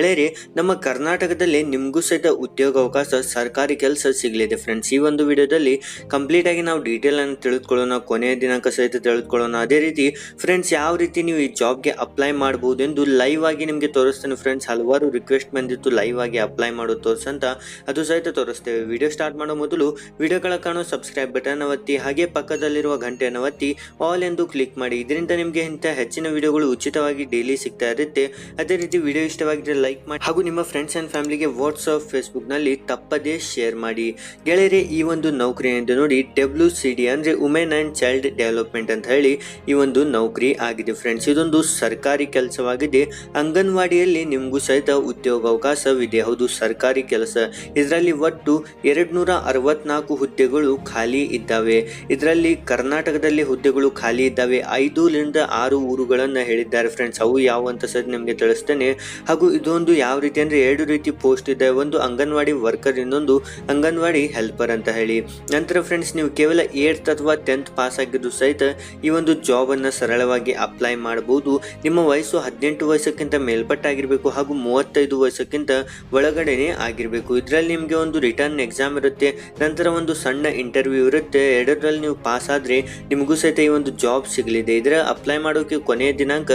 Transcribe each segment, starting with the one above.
ಗೆಳೆಯರಿ, ನಮ್ಮ ಕರ್ನಾಟಕದಲ್ಲಿ ನಿಮಗೂ ಸಹಿತ ಉದ್ಯೋಗ ಅವಕಾಶ, ಸರ್ಕಾರಿ ಕೆಲಸ ಸಿಗಲಿದೆ ಫ್ರೆಂಡ್ಸ್ ಈ ಒಂದು ವಿಡಿಯೋದಲ್ಲಿ ಕಂಪ್ಲೀಟ್ ಆಗಿ ನಾವು ಡೀಟೇಲ್ ಅನ್ನು ತಿಳಿದುಕೊಳ್ಳೋಣ, ಕೊನೆಯ ದಿನಾಂಕ ಸಹಿತ ತಿಳಿದುಕೊಳ್ಳೋಣ. ಅದೇ ರೀತಿ ಫ್ರೆಂಡ್ಸ್ ಯಾವ ರೀತಿ ನೀವು ಈ ಜಾಬ್ಗೆ ಅಪ್ಲೈ ಮಾಡಬಹುದು ಎಂದು ಲೈವ್ ಆಗಿ ನಿಮಗೆ ತೋರಿಸ್ತೇನೆ ಫ್ರೆಂಡ್ಸ್ ಹಲವಾರು ರಿಕ್ವೆಸ್ಟ್ ಬಂದಿತ್ತು ಲೈವ್ ಆಗಿ ಅಪ್ಲೈ ಮಾಡೋದು ತೋರಿಸಂತ ಅದು ಸಹಿತ ತೋರಿಸ್ತೇವೆ. ವಿಡಿಯೋ ಸ್ಟಾರ್ಟ್ ಮಾಡೋ ಮೊದಲು ವಿಡಿಯೋಗಳ ಕಾಣೋ ಸಬ್ಸ್ಕ್ರೈಬ್ ಬಟನ್ ಒತ್ತಿ, ಹಾಗೆ ಪಕ್ಕದಲ್ಲಿರುವ ಗಂಟೆಯನ್ನು ಒತ್ತಿ ಆಲ್ ಎಂದು ಕ್ಲಿಕ್ ಮಾಡಿ. ಇದರಿಂದ ನಿಮಗೆ ಇಂಥ ಹೆಚ್ಚಿನ ವಿಡಿಯೋಗಳು ಉಚಿತವಾಗಿ ಡೈಲಿ ಸಿಗ್ತಾ ಇರುತ್ತೆ. ಅದೇ ರೀತಿ ವಿಡಿಯೋ ಇಷ್ಟವಾಗಿದ್ರೆ ಲೈಕ್ ಮಾಡಿ ಹಾಗೂ ನಿಮ್ಮ ಫ್ರೆಂಡ್ಸ್ ಅಂಡ್ ಫ್ಯಾಮಿಲಿಗೆ ವಾಟ್ಸ್ಆಪ್ ಫೇಸ್ಬುಕ್ನಲ್ಲಿ ತಪ್ಪದೇ ಶೇರ್ ಮಾಡಿ. ಗೆಳೆಯರೆ, ಈ ಒಂದು ನೌಕರಿ ಎಂದು ನೋಡಿ ಡಬ್ಲ್ಯೂ ಸಿ ಡಿ ಅಂದ್ರೆ ವುಮೆನ್ ಅಂಡ್ ಚೈಲ್ಡ್ ಡೆವಲಪ್ಮೆಂಟ್ ಅಂತ ಹೇಳಿ ಈ ಒಂದು ನೌಕರಿ ಆಗಿದೆ ಫ್ರೆಂಡ್ಸ್ ಇದೊಂದು ಸರ್ಕಾರಿ ಕೆಲಸವಾಗಿದೆ. ಅಂಗನವಾಡಿಯಲ್ಲಿ ನಿಮಗೂ ಸಹಿತ ಉದ್ಯೋಗಾವಕಾಶವಿದೆ. ಹೌದು, ಸರ್ಕಾರಿ ಕೆಲಸ. ಇದರಲ್ಲಿ ಒಟ್ಟು ಎರಡು ನೂರ ಅರವತ್ನಾಲ್ಕು ಹುದ್ದೆಗಳು ಖಾಲಿ ಇದ್ದಾವೆ. ಇದರಲ್ಲಿ ಕರ್ನಾಟಕದಲ್ಲಿ ಹುದ್ದೆಗಳು ಖಾಲಿ ಇದ್ದಾವೆ. ಐದರಿಂದ ಆರು ಊರುಗಳನ್ನು ಹೇಳಿದ್ದಾರೆ ಫ್ರೆಂಡ್ಸ್ ಅವು ಯಾವ ಅಂತ ಸರ್ ನಿಮಗೆ ತಿಳಿಸ್ತೇನೆ. ಹಾಗೂ ಇದೊಂದು ಯಾವ ರೀತಿ ಅಂದ್ರೆ ಎರಡು ರೀತಿ ಪೋಸ್ಟ್ ಇದೆ. ಒಂದು ಅಂಗನವಾಡಿ ವರ್ಕರ್, ಇನ್ನೊಂದು ಅಂಗನವಾಡಿ ಹೆಲ್ಪರ್ ಅಂತ ಹೇಳಿ. ನಂತರ ಫ್ರೆಂಡ್ಸ್ ನೀವು ಕೇವಲ ಏಟ್ತ್ ಅಥವಾ ಟೆಂತ್ ಪಾಸ್ ಆಗಿದ್ದು ಸಹಿತ ಈ ಒಂದು ಜಾಬ್ ಅನ್ನ ಸರಳವಾಗಿ ಅಪ್ಲೈ ಮಾಡಬಹುದು ನಿಮ್ಮ ವಯಸ್ಸು ಹದಿನೆಂಟು ವಯಸ್ಸಕ್ಕಿಂತ ಮೇಲ್ಪಟ್ಟಾಗಿರಬೇಕು ಹಾಗೂ ಮೂವತ್ತೈದು ವಯಸ್ಸಕ್ಕಿಂತ ಒಳಗಡೆನೆ ಆಗಿರಬೇಕು. ಇದರಲ್ಲಿ ನಿಮಗೆ ಒಂದು ರಿಟರ್ನ್ ಎಕ್ಸಾಮ್ ಇರುತ್ತೆ, ನಂತರ ಒಂದು ಸಣ್ಣ ಇಂಟರ್ವ್ಯೂ ಇರುತ್ತೆ. ಎರಡರಲ್ಲಿ ನೀವು ಪಾಸ್ ಆದ್ರೆ ನಿಮಗೂ ಸಹಿತ ಈ ಒಂದು ಜಾಬ್ ಸಿಗಲಿದೆ. ಇದರ ಅಪ್ಲೈ ಮಾಡೋಕೆ ಕೊನೆಯ ದಿನಾಂಕ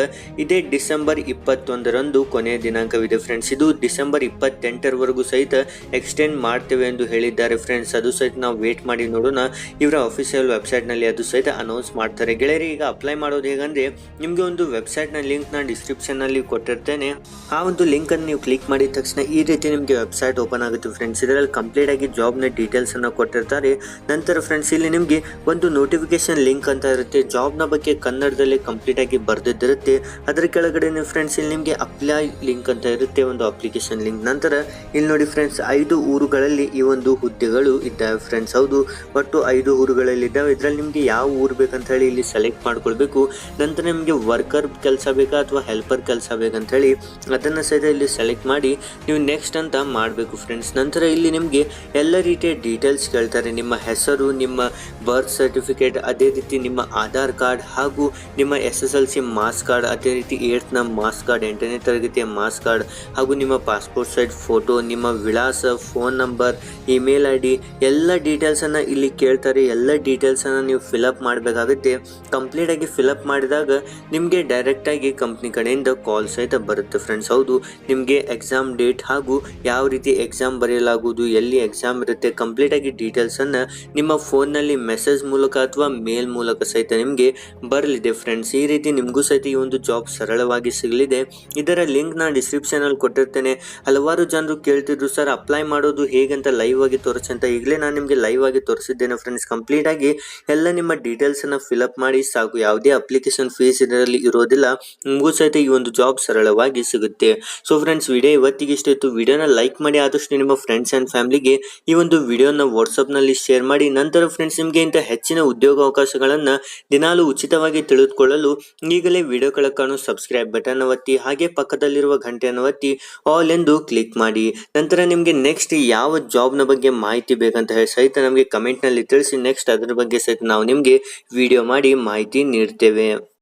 ಇದೇ ಡಿಸೆಂಬರ್ ಇಪ್ಪತ್ತೊಂದರಂದು ಕೊನೆಯ ದಿನಾಂಕವಿದೆ. ಫ್ರೆಂಡ್ಸ್ ಇದು ಡಿಸೆಂಬರ್ ಇಪ್ಪತ್ತೆಂಟರವರೆಗೂ ಸಹಿತ ಎಕ್ಸ್ಟೆಂಡ್ ಮಾಡ್ತೇವೆ ಎಂದು ಹೇಳಿದ್ದಾರೆ ಫ್ರೆಂಡ್ಸ್ ಅದು ಸಹಿತ ನಾವು ವೇಟ್ ಮಾಡಿ ನೋಡೋಣ. ಇವರ ಅಫಿಷಿಯಲ್ ವೆಬ್ಸೈಟ್ನಲ್ಲಿ ಅದು ಸಹಿತ ಅನೌನ್ಸ್ ಮಾಡ್ತಾರೆ. ಗೆಳೆಯರಿಗೆ ಈಗ ಅಪ್ಲೈ ಮಾಡೋದು ಹೇಗಂದ್ರೆ ನಿಮಗೆ ಒಂದು ವೆಬ್ಸೈಟ್ನ ಲಿಂಕ್ ನಾನು ಡಿಸ್ಕ್ರಿಪ್ಷನ್ನಲ್ಲಿ ಕೊಟ್ಟಿರ್ತೇನೆ. ಆ ಒಂದು ಲಿಂಕ್ ಅನ್ನು ನೀವು ಕ್ಲಿಕ್ ಮಾಡಿದ ತಕ್ಷಣ ಈ ರೀತಿ ನಿಮಗೆ ವೆಬ್ಸೈಟ್ ಓಪನ್ ಆಗುತ್ತೆ ಫ್ರೆಂಡ್ಸ್ ಇದರಲ್ಲಿ ಕಂಪ್ಲೀಟ್ ಆಗಿ ಜಾಬ್ನ ಡೀಟೇಲ್ಸ್ ಅನ್ನು ಕೊಟ್ಟಿರ್ತಾರೆ. ನಂತರ ಫ್ರೆಂಡ್ಸ್ ಇಲ್ಲಿ ನಿಮಗೆ ಒಂದು ನೋಟಿಫಿಕೇಶನ್ ಲಿಂಕ್ ಅಂತ ಇರುತ್ತೆ. ಜಾಬ್ನ ಬಗ್ಗೆ ಕನ್ನಡದಲ್ಲಿ ಕಂಪ್ಲೀಟ್ ಆಗಿ ಬರೆದಿದ್ದಿರುತ್ತೆ. ಅದರ ಕೆಳಗಡೆ ಫ್ರೆಂಡ್ಸ್ ಇಲ್ಲಿ ನಿಮಗೆ ಅಪ್ಲೈ ಲಿಂಕ್ ಅಂತ ಇರುತ್ತೆ ಒಂದು ಅಪ್ಲಿಕೇಶನ್ ಲಿಂಕ್ ನಂತರ ಇಲ್ಲಿ ನೋಡಿ ಫ್ರೆಂಡ್ಸ್ ಐದು ಊರುಗಳಲ್ಲಿ ಈ ಒಂದು ಹುದ್ದೆಗಳು ಇದ್ದಾವೆ ಫ್ರೆಂಡ್ಸ್ ಹೌದು, ಒಟ್ಟು ಐದು ಊರುಗಳಲ್ಲಿ ಇದ್ದಾವೆ. ಇದರಲ್ಲಿ ನಿಮಗೆ ಯಾವ ಊರು ಬೇಕಂತ ಹೇಳಿ ಇಲ್ಲಿ ಸೆಲೆಕ್ಟ್ ಮಾಡ್ಕೊಳ್ಬೇಕು. ನಂತರ ನಿಮಗೆ ವರ್ಕರ್ ಕೆಲಸ ಬೇಕಾ ಅಥವಾ ಹೆಲ್ಪರ್ ಕೆಲಸ ಬೇಕಂತ ಹೇಳಿ ಅದನ್ನು ಸಹಿತ ಇಲ್ಲಿ ಸೆಲೆಕ್ಟ್ ಮಾಡಿ ನೀವು ನೆಕ್ಸ್ಟ್ ಅಂತ ಮಾಡಬೇಕು ಫ್ರೆಂಡ್ಸ್ ನಂತರ ಇಲ್ಲಿ ನಿಮಗೆ ಎಲ್ಲ ರೀತಿಯ ಡೀಟೇಲ್ಸ್ ಕೇಳ್ತಾರೆ. ನಿಮ್ಮ ಹೆಸರು, ನಿಮ್ಮ ಬರ್ತ್ ಸರ್ಟಿಫಿಕೇಟ್ ಅದೇ ರೀತಿ ನಿಮ್ಮ ಆಧಾರ್ ಕಾರ್ಡ್ ಹಾಗೂ ನಿಮ್ಮ S S L C marks card ಅದೇ ರೀತಿ ಏಟ್ನ ಮಾಸ್ ಕಾರ್ಡ್ ಎಂಟನೇ ತರಗತಿಯ ಮಾಸ್ ಕಾರ್ಡ್ ಹಾಗೂ ನಿಮ್ಮ ಪಾಸ್ಪೋರ್ಟ್ ಸೈಜ್ ಫೋಟೋ ನಿಮ್ಮ ವಿಳಾಸ phone number email I D ಎಲ್ಲ ಡೀಟೇಲ್ಸನ್ನು ಇಲ್ಲಿ ಕೇಳ್ತಾರೆ. ಎಲ್ಲ ಡೀಟೇಲ್ಸನ್ನು ನೀವು ಫಿಲಪ್ ಮಾಡಬೇಕಾಗುತ್ತೆ. ಕಂಪ್ಲೀಟಾಗಿ ಫಿಲಪ್ ಮಾಡಿದಾಗ ನಿಮಗೆ ಡೈರೆಕ್ಟಾಗಿ ಕಂಪ್ನಿ ಕಡೆಯಿಂದ ಕಾಲ್ ಸಹಿತ ಬರುತ್ತೆ ಫ್ರೆಂಡ್ಸ್ ಹೌದು, ನಿಮಗೆ ಎಕ್ಸಾಮ್ ಡೇಟ್ ಹಾಗೂ ಯಾವ ರೀತಿ ಎಕ್ಸಾಮ್ ಬರೆಯಲಾಗುವುದು, ಎಲ್ಲಿ ಎಕ್ಸಾಮ್ ಇರುತ್ತೆ ಕಂಪ್ಲೀಟಾಗಿ ಡೀಟೇಲ್ಸನ್ನು ನಿಮ್ಮ ಫೋನ್ನಲ್ಲಿ ಮೆಸೇಜ್ ಮೂಲಕ ಅಥವಾ ಮೇಲ್ ಮೂಲಕ ಸಹಿತ ನಿಮಗೆ ಬರಲಿದೆ ಫ್ರೆಂಡ್ಸ್ ಈ ರೀತಿ ನಿಮಗೂ ಸಹಿತ ಈ ಒಂದು ಜಾಬ್ ಸರಳವಾಗಿ ಸಿಗಲಿದೆ. ಇದರ ಲಿಂಕ್ ನಾನು ಡಿಸ್ಕ್ರಿಪ್ಷನಲ್ಲಿ ಕೊಟ್ಟಿರ್ತೇನೆ. ಹಲವಾರು ಜನರು ಕೇಳ್ತಿದ್ರು, ಸರ್ ಅಪ್ಲೈ ಮಾಡೋದು ಹೇಗಂತ ಲೈವ್ ಆಗಿ ತೋರಿಸಿ ಅಂತ. ಈಗಲೇ ನಾನು ನಿಮಗೆ ಲೈವ್ ಆಗಿ ತೋರಿಸಿದ್ದೇನೆ ಫ್ರೆಂಡ್ಸ್ ಕಂಪ್ಲೀಟ್ ಆಗಿ ಎಲ್ಲ ನಿಮ್ಮ ಡೀಟೇಲ್ಸ್ ಅನ್ನ ಫಿಲಪ್ ಮಾಡಿ, ಸಾಕು. ಯಾವುದೇ ಅಪ್ಲಿಕೇಶನ್ ಫೀಸ್ ಇದರಲ್ಲಿ ಇರೋದಿಲ್ಲ, ನಿಮಗೂ ಸಹಿತ ಈ ಒಂದು ಜಾಬ್ ಸರಳವಾಗಿ ಸಿಗುತ್ತೆ. ಸೊ ಫ್ರೆಂಡ್ಸ್ ವಿಡಿಯೋ ಇವತ್ತಿಗೆ ಇಷ್ಟ ಇತ್ತು ವಿಡಿಯೋನ ಲೈಕ್ ಮಾಡಿ, ಆದಷ್ಟು ನಿಮ್ಮ ಫ್ರೆಂಡ್ಸ್ ಆ್ಯಂಡ್ ಫ್ಯಾಮಿಲಿಗೆ ಈ ಒಂದು ವಿಡಿಯೋನ ವಾಟ್ಸಪ್ನಲ್ಲಿ ಶೇರ್ ಮಾಡಿ. ನಂತರ ಫ್ರೆಂಡ್ಸ್ ನಿಮಗೆ ಇಂಥ ಹೆಚ್ಚಿನ ಉದ್ಯೋಗ ಅವಕಾಶಗಳನ್ನು ದಿನಾಲು ಉಚಿತವಾಗಿ ತಿಳಿದುಕೊಳ್ಳಲು ಈಗಲೇ ವಿಡಿಯೋ ಕಾಣೋ ಸಬ್ಸ್ಕ್ರೈಬ್ ಬಟನ್ ಒತ್ತಿ ಹಾಗೆ ಪಕ್ಕದಲ್ಲಿರುವ ಗಂಟೆಯನ್ನು ಒತ್ತಿ ಆಲ್ ಎಂದು ಕ್ಲಿಕ್ ಮಾಡಿ. ನಂತರ ನಿಮಗೆ ನೆಕ್ಸ್ಟ್ ಯಾವ ಜಾಬ್ನ ಬಗ್ಗೆ ಮಾಹಿತಿ ಬೇಕಂತ ಹೇಳಿ ಸಹಿತ ನಮಗೆ ಕಮೆಂಟ್ನಲ್ಲಿ ತಿಳಿಸಿ ನೆಕ್ಸ್ಟ್ ಅದರ ಬಗ್ಗೆ ಸಹಿತ ನಾವು ನಿಮಗೆ ವಿಡಿಯೋ ಮಾಡಿ ಮಾಹಿತಿ ನೀಡ್ತೇವೆ.